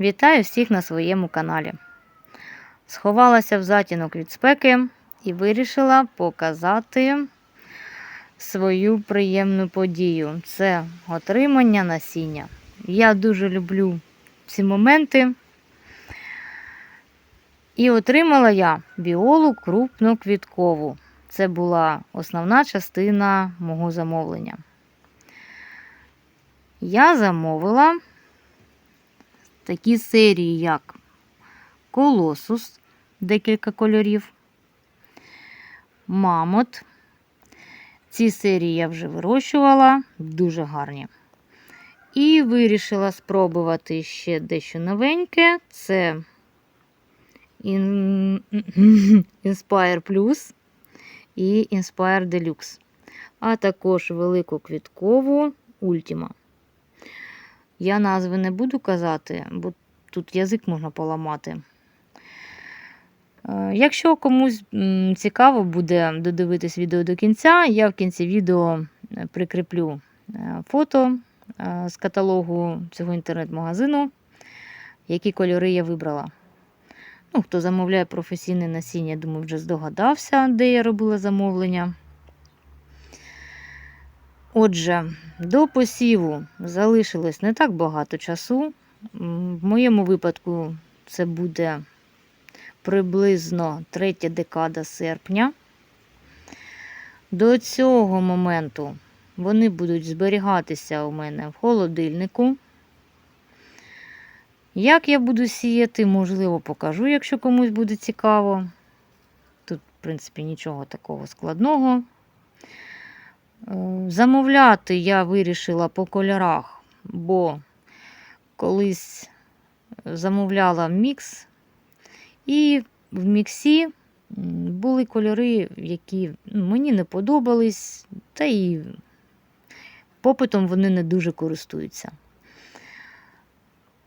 Вітаю всіх на своєму каналі. Сховалася в затінок від спеки і вирішила показати свою приємну подію. Це отримання насіння. Я дуже люблю ці моменти. І отримала я біолу крупноквіткову. Це була основна частина мого замовлення. Я замовила такі серії, як Колосус, декілька кольорів, Мамот. Ці серії я вже вирощувала, дуже гарні. І вирішила спробувати ще дещо новеньке. Це Inspire Plus і Inspire Deluxe, а також велику квіткову Ultima. Я назви не буду казати, бо тут язик можна поламати. Е, Якщо комусь цікаво буде додивитись відео до кінця, я в кінці відео е, прикріплю е, фото з каталогу цього інтернет-магазину, які кольори я вибрала. Ну, хто замовляє професійне насіння, думаю, вже здогадався, де я робила замовлення. Отже, до посіву залишилось не так багато часу. В моєму випадку це буде приблизно третя декада серпня. До цього моменту вони будуть зберігатися у мене в холодильнику. Як я буду сіяти, можливо, покажу, якщо комусь буде цікаво. Тут, в принципі, нічого такого складного. Замовляти я вирішила по кольорах, бо колись замовляла мікс, і в міксі були кольори, які мені не подобались, та і попитом вони не дуже користуються.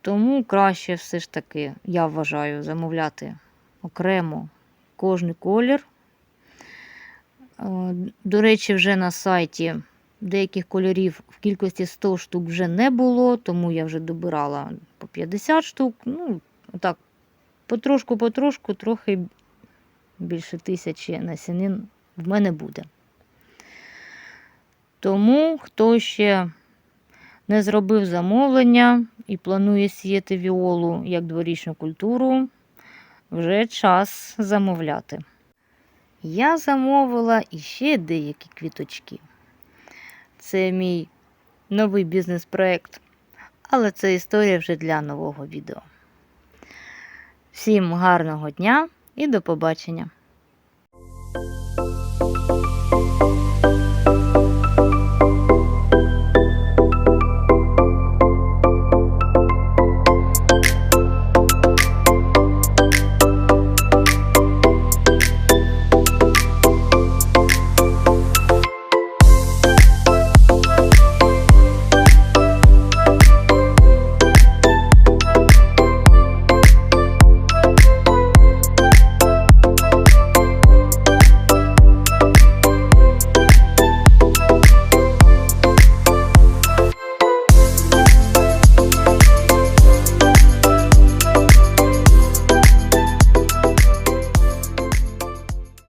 Тому краще все ж таки, я вважаю, замовляти окремо кожний колір. Е, До речі, вже на сайті деяких кольорів в кількості 100 штук вже не було, тому я вже добирала по 50 штук. Ну, так, потрошку-потрошку, трохи більше тисячі насінин в мене буде. Тому, хто ще не зробив замовлення і планує сіяти віолу як дворічну культуру, вже час замовляти. Я замовила іще деякі квіточки. Це мій новий бізнес-проект, але це історія вже для нового відео. Всім гарного дня і до побачення!